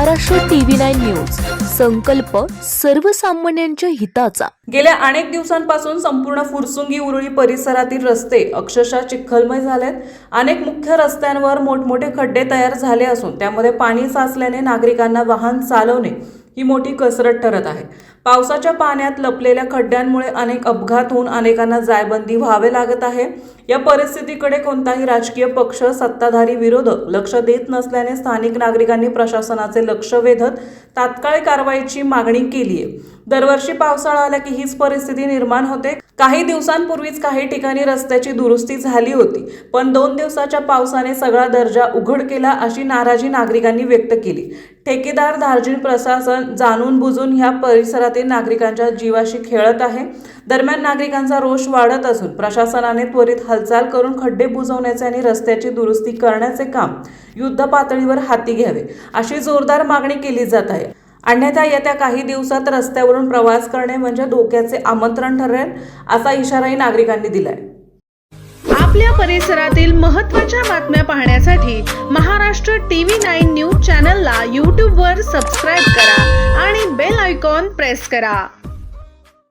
Maharashtra TV nine news. संकल्प सर्वसामान्यांच्या हिताचा. गेल्या अनेक दिवसांपासून संपूर्ण फुरसुंगी उरुळी परिसरातील रस्ते अक्षरशः चिखलमय झालेत. अनेक मुख्य रस्त्यांवर मोठमोठे खड्डे तयार झाले असून त्यामध्ये पाणी साचल्याने नागरिकांना वाहन चालवणे ही मोठी कसरत ठरत आहे. पावसाच्या पाण्यात लपलेल्या खड्ड्यांमुळे अनेक अपघात होऊन अनेकांना जायबंदी व्हावे लागत आहे. या परिस्थितीकडे कोणताही राजकीय पक्ष सत्ताधारी विरोधक लक्ष देत नसल्याने स्थानिक नागरिकांनी प्रशासनाचे लक्ष वेधत तात्काळ कारवाईची मागणी केली आहे. दरवर्षी पावसाळा आला की हीच परिस्थिती निर्माण होते. काही दिवसांपूर्वीच काही ठिकाणी रस्त्याची दुरुस्ती झाली होती पण दोन दिवसाच्या पावसाने सगळा दर्जा उघड केला अशी नाराजी नागरिकांनी व्यक्त केली. ठेकेदार धार्जिन प्रशासन जाणून बुजून ह्या परिसरातील नागरिकांच्या जीवाशी खेळत आहे. दरम्यान नागरिकांचा रोष वाढत असून प्रशासनाने त्वरित हालचाल करून खड्डे बुजवण्याचे आणि रस्त्याची दुरुस्ती करण्याचे काम युद्ध पातळीवर हाती घ्यावे अशी जोरदार मागणी केली जात आहे. अन्यथा येत्या काही दिवसात रस्त्यावरून प्रवास करणे म्हणजे धोक्याचे आमंत्रण ठरेल असा इशाराही नागरिकांनी दिलाय. आपल्या परिसरातील महत्त्वाच्या बातम्या पाहण्यासाठी महाराष्ट्र टीव्ही नाईन न्यूज चॅनलला यूट्यूबवर सबस्क्राईब करा आणि बेल आयकॉन प्रेस करा.